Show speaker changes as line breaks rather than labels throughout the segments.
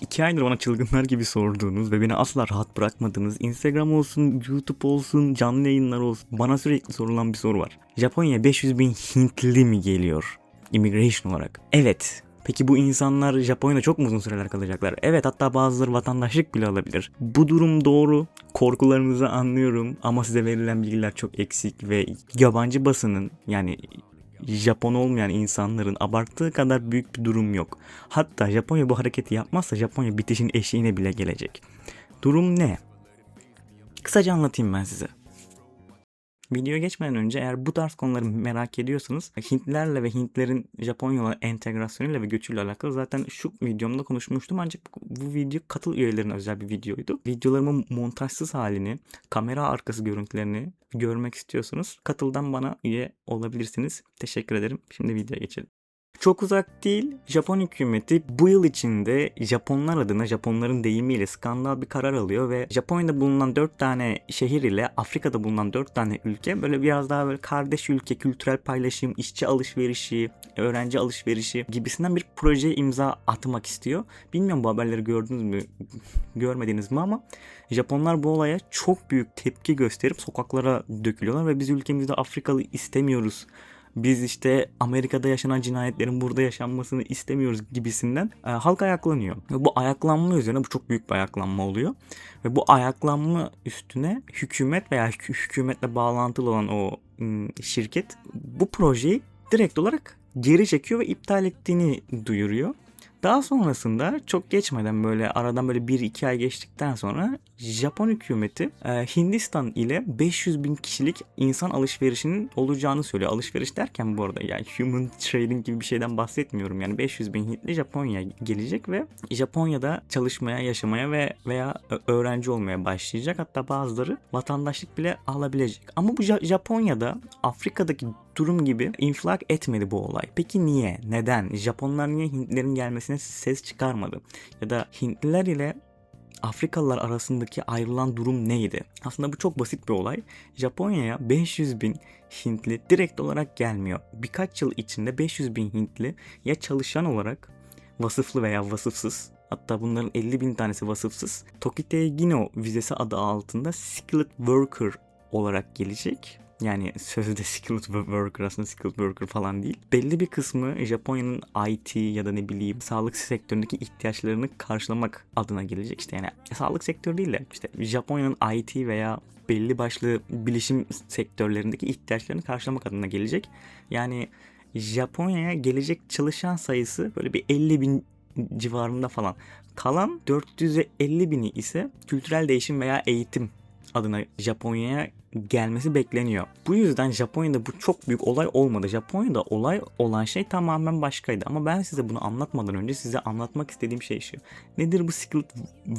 iki aydır bana çılgınlar gibi sorduğunuz ve beni asla rahat bırakmadığınız Instagram olsun, YouTube olsun, canlı yayınlar olsun bana sürekli sorulan bir soru var. Japonya'ya 500 bin Hintli mi geliyor? Immigration olarak. Evet. Peki bu insanlar Japonya'da çok mu uzun süreler kalacaklar? Evet hatta bazıları vatandaşlık bile alabilir. Bu durum doğru. Korkularınızı anlıyorum ama size verilen bilgiler çok eksik ve yabancı basının yani Japon olmayan insanların abarttığı kadar büyük bir durum yok. Hatta Japonya bu hareketi yapmazsa Japonya bitişin eşiğine bile gelecek. Durum ne? Kısaca anlatayım ben size. Videoya geçmeden önce eğer bu tarz konuları merak ediyorsanız Hintlilerle ve Hintlerin Japonya entegrasyonuyla ve göçüyle alakalı zaten şu videomda konuşmuştum ancak bu video katıl üyelerine özel bir videoydu. Videolarımın montajsız halini, kamera arkası görüntülerini görmek istiyorsanız katıldan bana üye olabilirsiniz. Teşekkür ederim. Şimdi videoya geçelim. Çok uzak değil, Japon hükümeti bu yıl içinde Japonlar adına Japonların deyimiyle skandal bir karar alıyor ve Japonya'da bulunan 4 tane şehir ile Afrika'da bulunan 4 tane ülke böyle biraz daha böyle kardeş ülke, kültürel paylaşım, işçi alışverişi, öğrenci alışverişi gibisinden bir projeye imza atmak istiyor. Bilmiyorum bu haberleri gördünüz mü, görmediniz mi ama Japonlar bu olaya çok büyük tepki gösterip sokaklara dökülüyorlar ve biz ülkemizde Afrikalı istemiyoruz biz işte Amerika'da yaşanan cinayetlerin burada yaşanmasını istemiyoruz gibisinden e, halk ayaklanıyor. Ve bu ayaklanma üzerine bu çok büyük bir ayaklanma oluyor. Ve bu ayaklanma üstüne hükümet veya hük- hükümetle bağlantılı olan o şirket bu projeyi direkt olarak geri çekiyor ve iptal ettiğini duyuruyor. Daha sonrasında çok geçmeden böyle aradan böyle 1-2 ay geçtikten sonra Japon hükümeti e, Hindistan ile 500 bin kişilik insan alışverişinin olacağını söylüyor. Alışveriş derken bu arada yani human trading gibi bir şeyden bahsetmiyorum. Yani 500 bin Hintli Japonya'ya gelecek ve Japonya'da çalışmaya, yaşamaya ve veya öğrenci olmaya başlayacak. Hatta bazıları vatandaşlık bile alabilecek. Ama bu Ja- Japonya'da Afrika'daki durum gibi infilak etmedi bu olay. Peki niye? Neden? Japonlar niye Hintlilerin gelmesine ses çıkarmadı? Ya da Hintliler ile Afrikalılar arasındaki ayrılan durum neydi? Aslında bu çok basit bir olay. Japonya'ya 500 bin Hintli direkt olarak gelmiyor. Birkaç yıl içinde 500 bin Hintli ya çalışan olarak vasıflı veya vasıfsız hatta bunların 50 bin tanesi vasıfsız Tokitei Gino vizesi adı altında skilled worker olarak gelecek. Yani sözde skilled worker aslında skilled worker falan değil. Belli bir kısmı Japonya'nın IT ya da ne bileyim sağlık sektöründeki ihtiyaçlarını karşılamak adına gelecek. İşte yani sağlık sektörü değil de işte Japonya'nın IT veya belli başlı bilişim sektörlerindeki ihtiyaçlarını karşılamak adına gelecek. Yani Japonya'ya gelecek çalışan sayısı böyle bir 50 bin civarında falan. Kalan 450 bini ise kültürel değişim veya eğitim adına Japonya'ya gelmesi bekleniyor. Bu yüzden Japonya'da bu çok büyük olay olmadı. Japonya'da olay olan şey tamamen başkaydı. Ama ben size bunu anlatmadan önce size anlatmak istediğim şey şu. Nedir bu skilled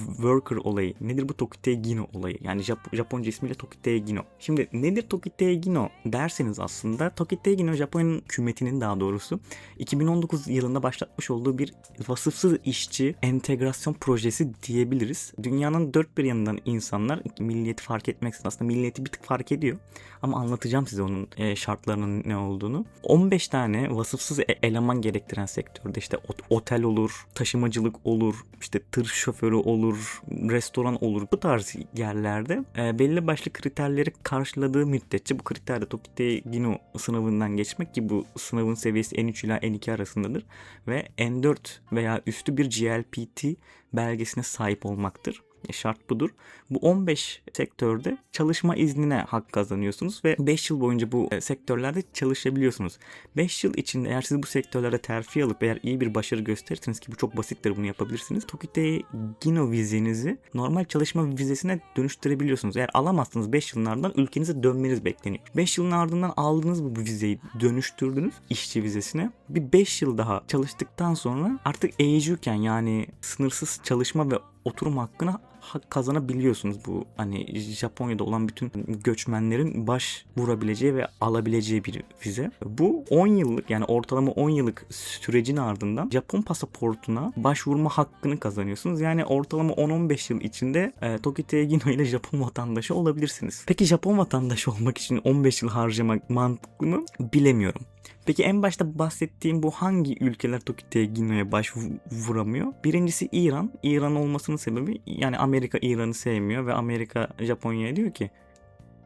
worker olayı? Nedir bu Tokitei Gino olayı? Yani Jap- Japonca ismiyle Tokitei Gino. Şimdi nedir Tokitei Gino derseniz aslında Tokitei Gino Japonya'nın hükümetinin daha doğrusu 2019 yılında başlatmış olduğu bir vasıfsız işçi entegrasyon projesi diyebiliriz. Dünyanın dört bir yanından insanlar milliyeti fark etmeksizin aslında milliyeti bir tık fark ediyor. Ama anlatacağım size onun e, şartlarının ne olduğunu. 15 tane vasıfsız e- eleman gerektiren sektörde işte ot- otel olur, taşımacılık olur, işte tır şoförü olur, restoran olur. Bu tarz yerlerde e, belli başlı kriterleri karşıladığı müddetçe bu kriter de Tokitei Gino sınavından geçmek ki bu sınavın seviyesi N3 ile N2 arasındadır ve N4 veya üstü bir GLPT belgesine sahip olmaktır. Şart budur. Bu 15 sektörde çalışma iznine hak kazanıyorsunuz ve 5 yıl boyunca bu e, sektörlerde çalışabiliyorsunuz. 5 yıl içinde eğer siz bu sektörlerde terfi alıp eğer iyi bir başarı gösterirseniz ki bu çok basittir bunu yapabilirsiniz. Tokitei Gino vizenizi normal çalışma vizesine dönüştürebiliyorsunuz. Eğer alamazsanız 5 yılın ardından ülkenize dönmeniz bekleniyor. 5 yılın ardından aldınız mı bu vizeyi dönüştürdünüz işçi vizesine. Bir 5 yıl daha çalıştıktan sonra artık eğicuken yani sınırsız çalışma ve oturum hakkına hak kazanabiliyorsunuz bu hani Japonya'da olan bütün göçmenlerin baş vurabileceği ve alabileceği bir vize. Bu 10 yıllık yani ortalama 10 yıllık sürecin ardından Japon pasaportuna başvurma hakkını kazanıyorsunuz. Yani ortalama 10-15 yıl içinde e, Tokitei Gino ile Japon vatandaşı olabilirsiniz. Peki Japon vatandaşı olmak için 15 yıl harcamak mantıklı mı? Bilemiyorum. Peki en başta bahsettiğim bu hangi ülkeler Tokyo Gino'ya başvuramıyor? Birincisi İran. İran olmasının sebebi yani Amerika İran'ı sevmiyor ve Amerika Japonya'ya diyor ki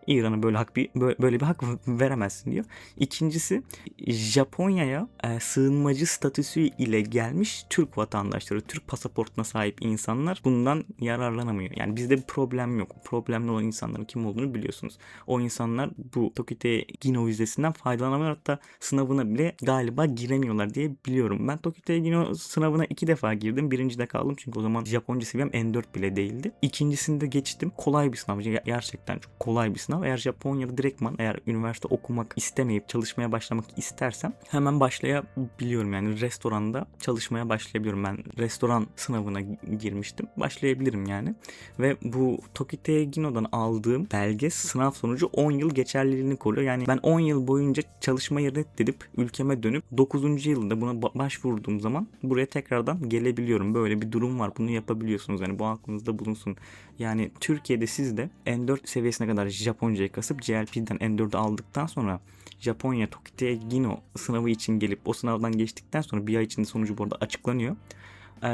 İran'a böyle hak bir böyle bir hak veremezsin diyor. İkincisi Japonya'ya e, sığınmacı statüsü ile gelmiş Türk vatandaşları, Türk pasaportuna sahip insanlar bundan yararlanamıyor. Yani bizde bir problem yok. Problemli olan insanların kim olduğunu biliyorsunuz. O insanlar bu Tokyo Gino vizesinden faydalanamıyor. Hatta sınavına bile galiba giremiyorlar diye biliyorum. Ben Tokyo Gino sınavına iki defa girdim. Birincide kaldım çünkü o zaman Japonca seviyem N4 bile değildi. İkincisinde geçtim. Kolay bir sınav. Gerçekten çok kolay bir sınav sınav. Eğer Japonya'da direktman eğer üniversite okumak istemeyip çalışmaya başlamak istersem hemen başlayabiliyorum. Yani restoranda çalışmaya başlayabiliyorum. Ben restoran sınavına girmiştim. Başlayabilirim yani. Ve bu Tokite Gino'dan aldığım belge sınav sonucu 10 yıl geçerliliğini koruyor. Yani ben 10 yıl boyunca çalışmayı reddedip ülkeme dönüp 9. yılda buna başvurduğum zaman buraya tekrardan gelebiliyorum. Böyle bir durum var. Bunu yapabiliyorsunuz. Yani bu aklınızda bulunsun. Yani Türkiye'de siz de N4 seviyesine kadar Japoncayı kasıp CLP'den N4'ü aldıktan sonra Japonya Tokyo Gino sınavı için gelip o sınavdan geçtikten sonra bir ay içinde sonucu bu arada açıklanıyor.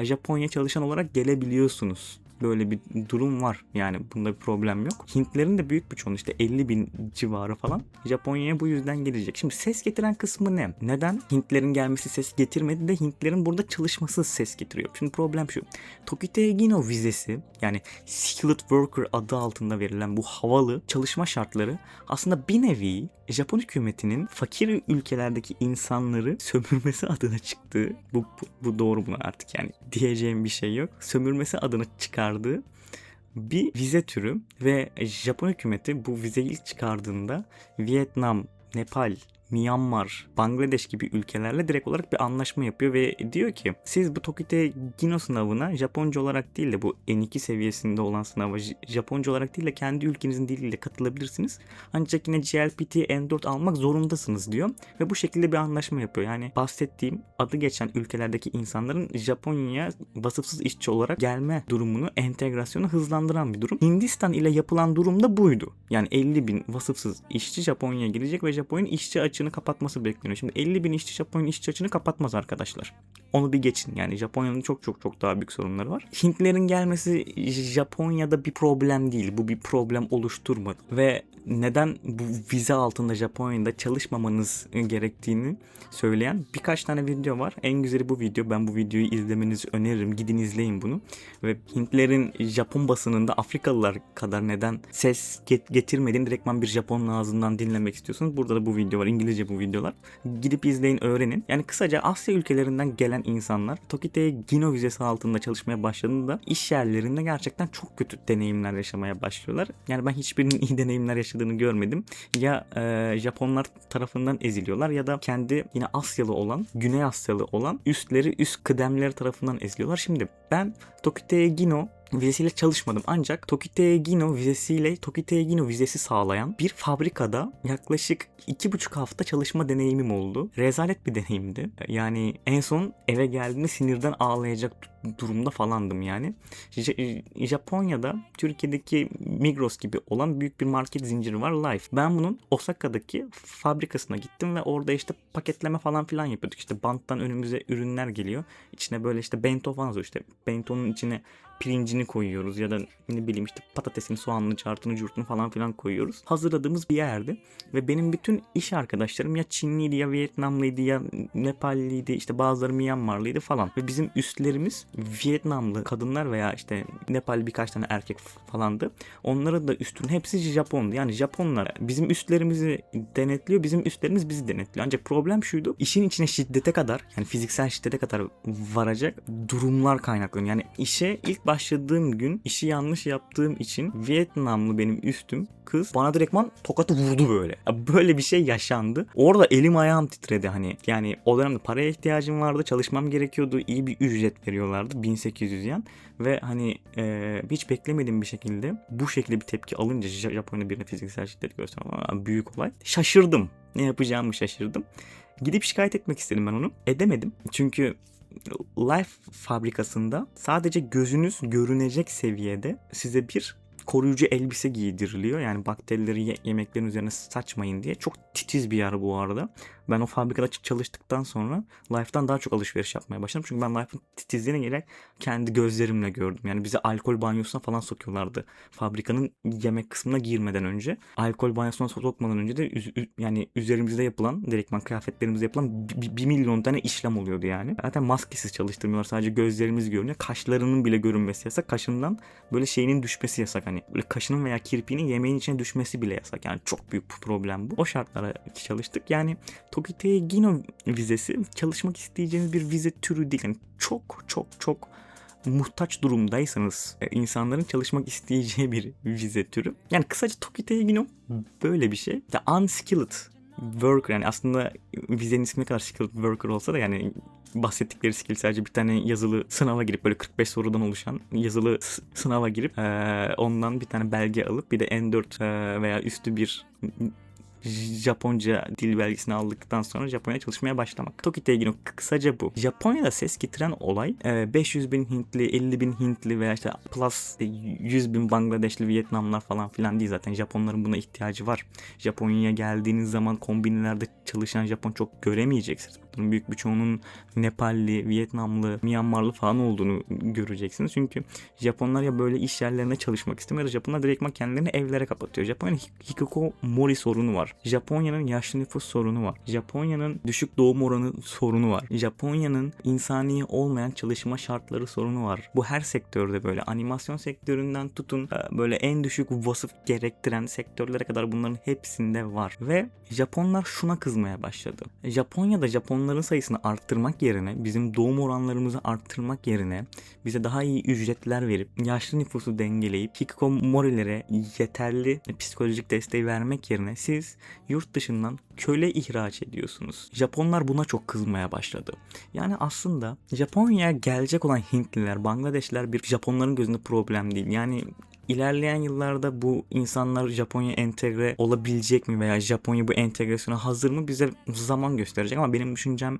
Japonya çalışan olarak gelebiliyorsunuz böyle bir durum var. Yani bunda bir problem yok. Hintlerin de büyük bir çoğunluğu işte 50 bin civarı falan Japonya'ya bu yüzden gelecek. Şimdi ses getiren kısmı ne? Neden Hintlerin gelmesi ses getirmedi de Hintlerin burada çalışması ses getiriyor. Şimdi problem şu. Tokyo vizesi yani Skilled Worker adı altında verilen bu havalı çalışma şartları aslında bir nevi Japon hükümetinin fakir ülkelerdeki insanları sömürmesi adına çıktığı bu, bu, bu doğru buna artık yani diyeceğim bir şey yok. Sömürmesi adına çıkardığı bir vize türü ve Japon hükümeti bu vizeyi ilk çıkardığında Vietnam, Nepal, Myanmar, Bangladeş gibi ülkelerle direkt olarak bir anlaşma yapıyor ve diyor ki siz bu Tokite Gino sınavına Japonca olarak değil de bu N2 seviyesinde olan sınava Japonca olarak değil de kendi ülkenizin diliyle katılabilirsiniz. Ancak yine GLPT N4 almak zorundasınız diyor ve bu şekilde bir anlaşma yapıyor. Yani bahsettiğim adı geçen ülkelerdeki insanların Japonya'ya vasıfsız işçi olarak gelme durumunu, entegrasyonu hızlandıran bir durum. Hindistan ile yapılan durum da buydu. Yani 50 bin vasıfsız işçi Japonya'ya girecek ve Japonya'nın işçi açığı açığını kapatması bekleniyor. Şimdi 50 bin işçi Japonya'nın işçi açığını kapatmaz arkadaşlar. Onu bir geçin. Yani Japonya'nın çok çok çok daha büyük sorunları var. Hintlerin gelmesi Japonya'da bir problem değil. Bu bir problem oluşturmadı. Ve neden bu vize altında Japonya'da çalışmamanız gerektiğini söyleyen birkaç tane video var. En güzeli bu video. Ben bu videoyu izlemenizi öneririm. Gidin izleyin bunu. Ve Hintlerin Japon basınında Afrikalılar kadar neden ses get- getirmediğini direktman bir Japon'un ağzından dinlemek istiyorsunuz. Burada da bu video var. İngilizce bu videolar. Gidip izleyin, öğrenin. Yani kısaca Asya ülkelerinden gelen insanlar Tokyo'ya Gino vizesi altında çalışmaya başladığında iş yerlerinde gerçekten çok kötü deneyimler yaşamaya başlıyorlar. Yani ben hiçbirinin iyi deneyimler yaşadığını görmedim. Ya e, Japonlar tarafından eziliyorlar ya da kendi yine Asyalı olan, Güney Asyalı olan üstleri, üst kıdemleri tarafından eziliyorlar. Şimdi ben Tokyo'ya Gino vizesiyle çalışmadım. Ancak Tokite Gino vizesiyle Tokite Gino vizesi sağlayan bir fabrikada yaklaşık iki buçuk hafta çalışma deneyimim oldu. Rezalet bir deneyimdi. Yani en son eve geldiğimde sinirden ağlayacak durumda falandım yani. J- Japonya'da Türkiye'deki Migros gibi olan büyük bir market zinciri var Life. Ben bunun Osaka'daki fabrikasına gittim ve orada işte paketleme falan filan yapıyorduk. İşte banttan önümüze ürünler geliyor. İçine böyle işte bento falan oluyor işte. Bento'nun içine pirincini koyuyoruz ya da ne bileyim işte patatesini, soğanını, çartını, curtunu falan filan koyuyoruz. Hazırladığımız bir yerdi ve benim bütün iş arkadaşlarım ya Çinliydi ya Vietnamlıydı ya Nepalliydi işte bazıları Myanmarlıydı falan. Ve bizim üstlerimiz Vietnamlı kadınlar veya işte Nepal birkaç tane erkek falandı. Onların da üstünün hepsi Japondu. Yani Japonlar bizim üstlerimizi denetliyor, bizim üstlerimiz bizi denetliyor. Ancak problem şuydu. işin içine şiddete kadar yani fiziksel şiddete kadar varacak durumlar kaynaklanıyor. Yani işe ilk başladığım gün işi yanlış yaptığım için Vietnamlı benim üstüm kız bana direktman tokatı vurdu böyle. Böyle bir şey yaşandı. Orada elim ayağım titredi hani. Yani o dönemde paraya ihtiyacım vardı. Çalışmam gerekiyordu. İyi bir ücret veriyorlardı. 1800 yen. Ve hani e, hiç beklemediğim bir şekilde bu şekilde bir tepki alınca Japonya'da birine fiziksel şiddet göstermem büyük olay. Şaşırdım. Ne yapacağımı şaşırdım. Gidip şikayet etmek istedim ben onu. Edemedim. Çünkü Life fabrikasında sadece gözünüz görünecek seviyede size bir koruyucu elbise giydiriliyor. Yani bakterileri yemeklerin üzerine saçmayın diye. Çok titiz bir yer bu arada. Ben o fabrikada çalıştıktan sonra Life'dan daha çok alışveriş yapmaya başladım. Çünkü ben Life'ın titizliğini gerek kendi gözlerimle gördüm. Yani bizi alkol banyosuna falan sokuyorlardı. Fabrikanın yemek kısmına girmeden önce. Alkol banyosuna sokmadan önce de yani üzerimizde yapılan, direktman kıyafetlerimizde yapılan 1 milyon tane işlem oluyordu yani. Zaten maskesiz çalıştırmıyorlar. Sadece gözlerimiz görünüyor. Kaşlarının bile görünmesi yasak. Kaşından böyle şeyinin düşmesi yasak. Hani böyle kaşının veya kirpiğinin yemeğin içine düşmesi bile yasak. Yani çok büyük bir problem bu. O şartlara çalıştık. Yani Tokitei Gino vizesi çalışmak isteyeceğiniz bir vize türü değil. Yani çok çok çok muhtaç durumdaysanız e, insanların çalışmak isteyeceği bir vize türü. Yani kısaca Tokitei Gino böyle bir şey. The unskilled worker yani aslında vizenin ismi kadar skilled worker olsa da yani bahsettikleri skill sadece bir tane yazılı sınava girip böyle 45 sorudan oluşan yazılı sınava girip eee, ondan bir tane belge alıp bir de N4 eee, veya üstü bir Japonca dil belgesini aldıktan sonra Japonya'ya çalışmaya başlamak. Tokitei Gino kısaca bu. Japonya'da ses getiren olay e, 500 bin Hintli, 50 bin Hintli veya işte plus e, 100 bin Bangladeşli, Vietnamlar falan filan değil zaten. Japonların buna ihtiyacı var. Japonya'ya geldiğiniz zaman kombinelerde çalışan Japon çok göremeyeceksiniz. Bunun büyük bir çoğunun Nepalli, Vietnamlı, Myanmarlı falan olduğunu göreceksiniz. Çünkü Japonlar ya böyle iş yerlerine çalışmak istemiyor ya da Japonlar direktman kendilerini evlere kapatıyor. Japonya'nın hik- hikikomori sorunu var. Japonya'nın yaşlı nüfus sorunu var. Japonya'nın düşük doğum oranı sorunu var. Japonya'nın insani olmayan çalışma şartları sorunu var. Bu her sektörde böyle. Animasyon sektöründen tutun e, böyle en düşük vasıf gerektiren sektörlere kadar bunların hepsinde var. Ve Japonlar şuna kızmaya başladı. Japonya'da Japonların sayısını arttırmak yerine bizim doğum oranlarımızı arttırmak yerine bize daha iyi ücretler verip yaşlı nüfusu dengeleyip hikikomorilere yeterli psikolojik desteği vermek yerine siz yurt dışından köle ihraç ediyorsunuz. Japonlar buna çok kızmaya başladı. Yani aslında Japonya'ya gelecek olan Hintliler, Bangladeşler bir Japonların gözünde problem değil. Yani İlerleyen yıllarda bu insanlar Japonya entegre olabilecek mi veya Japonya bu entegrasyona hazır mı bize zaman gösterecek ama benim düşüncem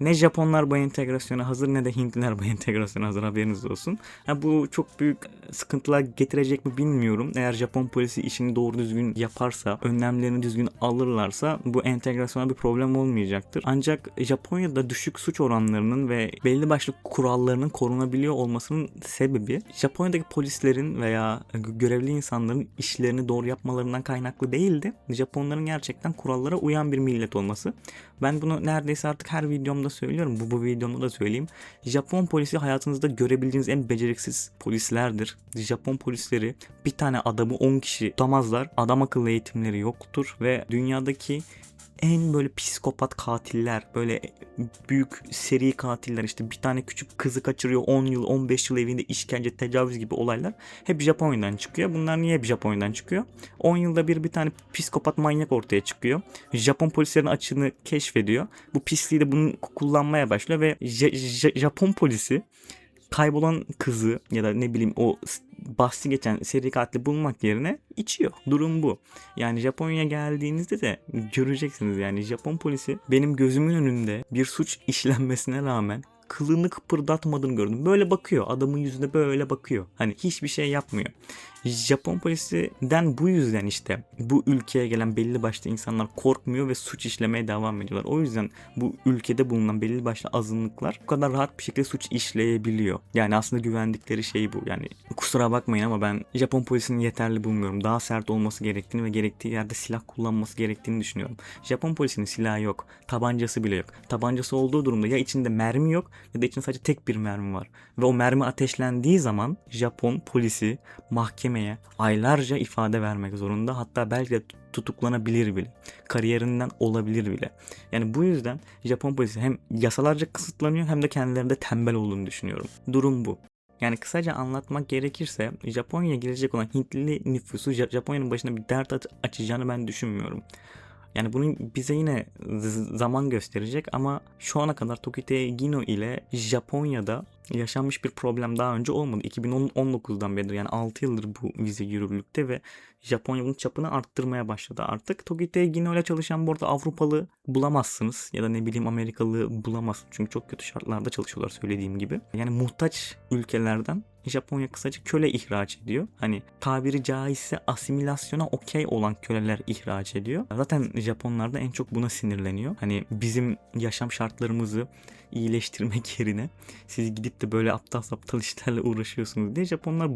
ne Japonlar bu entegrasyona hazır ne de Hintliler bu entegrasyona hazır haberiniz olsun. Ha, bu çok büyük sıkıntılar getirecek mi bilmiyorum. Eğer Japon polisi işini doğru düzgün yaparsa, önlemlerini düzgün alırlarsa bu entegrasyona bir problem olmayacaktır. Ancak Japonya'da düşük suç oranlarının ve belli başlı kurallarının korunabiliyor olmasının sebebi Japonya'daki polislerin veya görevli insanların işlerini doğru yapmalarından kaynaklı değildi. Japonların gerçekten kurallara uyan bir millet olması. Ben bunu neredeyse artık her videomda söylüyorum. Bu, bu videomda da söyleyeyim. Japon polisi hayatınızda görebileceğiniz en beceriksiz polislerdir. Japon polisleri bir tane adamı 10 kişi tutamazlar. Adam akıllı eğitimleri yoktur ve dünyadaki en böyle psikopat katiller, böyle büyük seri katiller işte bir tane küçük kızı kaçırıyor 10 yıl 15 yıl evinde işkence tecavüz gibi olaylar hep Japonya'dan çıkıyor. Bunlar niye hep Japonya'dan çıkıyor? 10 yılda bir bir tane psikopat manyak ortaya çıkıyor. Japon polislerin açığını keşfediyor. Bu pisliği de bunu kullanmaya başlıyor ve Ja- Ja- Japon polisi kaybolan kızı ya da ne bileyim o bahsi geçen seri katili bulmak yerine içiyor. Durum bu. Yani Japonya'ya geldiğinizde de göreceksiniz yani Japon polisi benim gözümün önünde bir suç işlenmesine rağmen kılını kıpırdatmadığını gördüm. Böyle bakıyor. Adamın yüzüne böyle bakıyor. Hani hiçbir şey yapmıyor. Japon polisinden bu yüzden işte bu ülkeye gelen belli başlı insanlar korkmuyor ve suç işlemeye devam ediyorlar. O yüzden bu ülkede bulunan belli başlı azınlıklar bu kadar rahat bir şekilde suç işleyebiliyor. Yani aslında güvendikleri şey bu. Yani kusura bakmayın ama ben Japon polisinin yeterli bulmuyorum. Daha sert olması gerektiğini ve gerektiği yerde silah kullanması gerektiğini düşünüyorum. Japon polisinin silahı yok. Tabancası bile yok. Tabancası olduğu durumda ya içinde mermi yok ya da içinde sadece tek bir mermi var. Ve o mermi ateşlendiği zaman Japon polisi mahkemeye aylarca ifade vermek zorunda. Hatta belki de tutuklanabilir bile. Kariyerinden olabilir bile. Yani bu yüzden Japon polisi hem yasalarca kısıtlanıyor hem de kendilerinde tembel olduğunu düşünüyorum. Durum bu. Yani kısaca anlatmak gerekirse Japonya'ya girecek olan Hintli nüfusu Ja- Japonya'nın başına bir dert aç- açacağını ben düşünmüyorum. Yani bunun bize yine zaman gösterecek ama şu ana kadar Tokitei Gino ile Japonya'da yaşanmış bir problem daha önce olmadı. 2019'dan beridir yani 6 yıldır bu vize yürürlükte ve Japonya bunun çapını arttırmaya başladı artık. Tokite Gino ile çalışan bu arada Avrupalı bulamazsınız ya da ne bileyim Amerikalı bulamazsınız. Çünkü çok kötü şartlarda çalışıyorlar söylediğim gibi. Yani muhtaç ülkelerden Japonya kısaca köle ihraç ediyor. Hani tabiri caizse asimilasyona okey olan köleler ihraç ediyor. Zaten Japonlar da en çok buna sinirleniyor. Hani bizim yaşam şartlarımızı iyileştirmek yerine siz gidip de böyle aptal saptal işlerle uğraşıyorsunuz diye Japonlar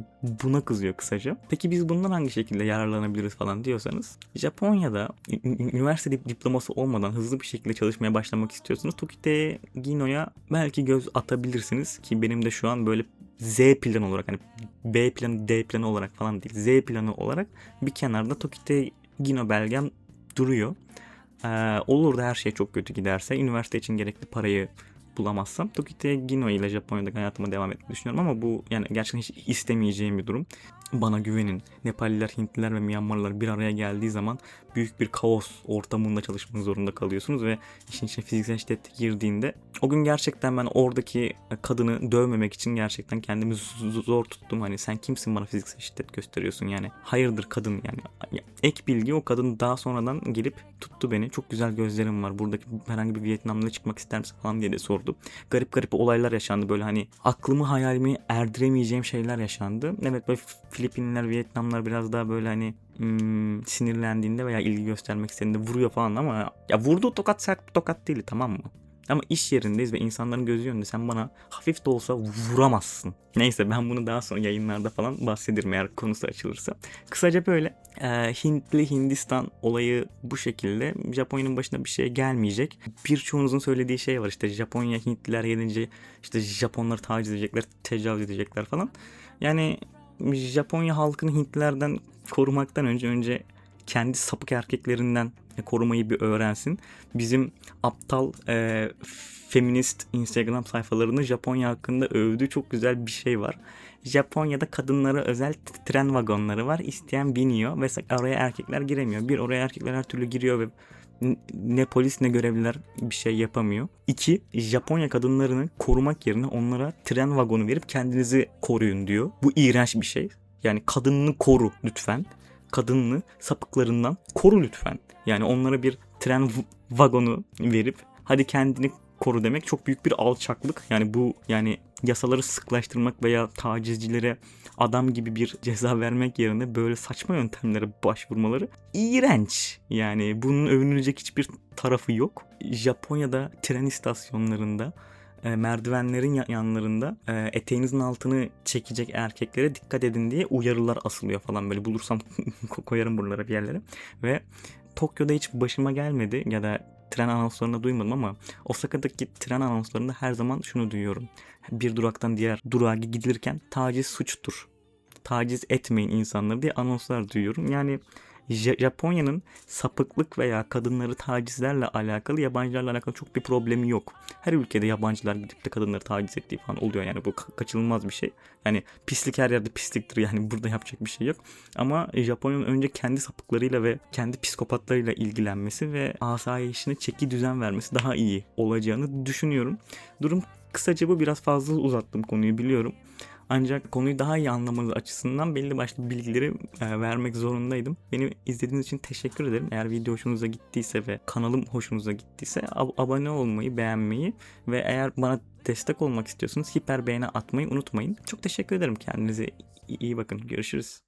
buna kızıyor kısaca. Peki biz bundan hangi şekilde yararlanabiliriz falan diyorsanız Japonya'da üniversite dip- diploması olmadan hızlı bir şekilde çalışmaya başlamak istiyorsunuz. Tokite Gino'ya belki göz atabilirsiniz ki benim de şu an böyle Z planı olarak hani B planı D planı olarak falan değil Z planı olarak bir kenarda Tokite Gino belgem duruyor. Ee, olur da her şey çok kötü giderse üniversite için gerekli parayı bulamazsam Tokite Gino ile Japonya'da hayatıma devam etmeyi düşünüyorum ama bu yani gerçekten hiç istemeyeceğim bir durum. Bana güvenin. Nepaliler, Hintliler ve Myanmarlılar bir araya geldiği zaman büyük bir kaos ortamında çalışmak zorunda kalıyorsunuz ve işin içine fiziksel şiddet girdiğinde o gün gerçekten ben oradaki kadını dövmemek için gerçekten kendimi zor tuttum. Hani sen kimsin bana fiziksel şiddet gösteriyorsun yani. Hayırdır kadın yani. Ya, Ek bilgi o kadın daha sonradan gelip tuttu beni. Çok güzel gözlerim var. Buradaki herhangi bir Vietnamlı çıkmak ister misin falan diye de sordu. Garip garip olaylar yaşandı böyle hani aklımı hayalimi erdiremeyeceğim şeyler yaşandı. Evet böyle Filipinler, Vietnamlar biraz daha böyle hani hmm, sinirlendiğinde veya ilgi göstermek istediğinde vuruyor falan ama ya vurduğu tokat sert bir tokat değil tamam mı? Ama iş yerindeyiz ve insanların gözü önünde sen bana hafif de olsa vuramazsın. Neyse ben bunu daha sonra yayınlarda falan bahsederim eğer konusu açılırsa. Kısaca böyle e, Hintli Hindistan olayı bu şekilde. Japonya'nın başına bir şey gelmeyecek. Birçoğunuzun söylediği şey var işte Japonya Hintliler gelince işte Japonları taciz edecekler, tecavüz edecekler falan. Yani Japonya halkını Hintlilerden korumaktan önce önce kendi sapık erkeklerinden korumayı bir öğrensin. Bizim aptal e, feminist Instagram sayfalarında Japonya hakkında övdüğü çok güzel bir şey var. Japonya'da kadınlara özel tren vagonları var. İsteyen biniyor ve oraya erkekler giremiyor. Bir oraya erkekler her türlü giriyor ve ne polis ne görevliler bir şey yapamıyor. İki, Japonya kadınlarını korumak yerine onlara tren vagonu verip kendinizi koruyun diyor. Bu iğrenç bir şey. Yani kadınını koru lütfen. Kadınını sapıklarından koru lütfen. Yani onlara bir tren vagonu verip hadi kendini koru demek çok büyük bir alçaklık. Yani bu yani yasaları sıklaştırmak veya tacizcilere adam gibi bir ceza vermek yerine böyle saçma yöntemlere başvurmaları iğrenç. Yani bunun övünülecek hiçbir tarafı yok. Japonya'da tren istasyonlarında e, merdivenlerin ya- yanlarında e, eteğinizin altını çekecek erkeklere dikkat edin diye uyarılar asılıyor falan böyle bulursam ko- koyarım buralara bir yerlere ve Tokyo'da hiç başıma gelmedi ya da tren anonslarında duymadım ama Osaka'daki tren anonslarında her zaman şunu duyuyorum. Bir duraktan diğer durağa gidilirken taciz suçtur. Taciz etmeyin insanları diye anonslar duyuyorum. Yani Japonya'nın sapıklık veya kadınları tacizlerle alakalı yabancılarla alakalı çok bir problemi yok. Her ülkede yabancılar gidip de kadınları taciz ettiği falan oluyor yani bu ka- kaçınılmaz bir şey. Yani pislik her yerde pisliktir yani burada yapacak bir şey yok. Ama Japonya'nın önce kendi sapıklarıyla ve kendi psikopatlarıyla ilgilenmesi ve asayişine çeki düzen vermesi daha iyi olacağını düşünüyorum. Durum kısaca bu biraz fazla uzattım konuyu biliyorum. Ancak konuyu daha iyi anlamanız açısından belli başlı bilgileri e, vermek zorundaydım. Beni izlediğiniz için teşekkür ederim. Eğer video hoşunuza gittiyse ve kanalım hoşunuza gittiyse ab- abone olmayı, beğenmeyi ve eğer bana destek olmak istiyorsanız hiper beğeni atmayı unutmayın. Çok teşekkür ederim. Kendinize iyi- bakın. Görüşürüz.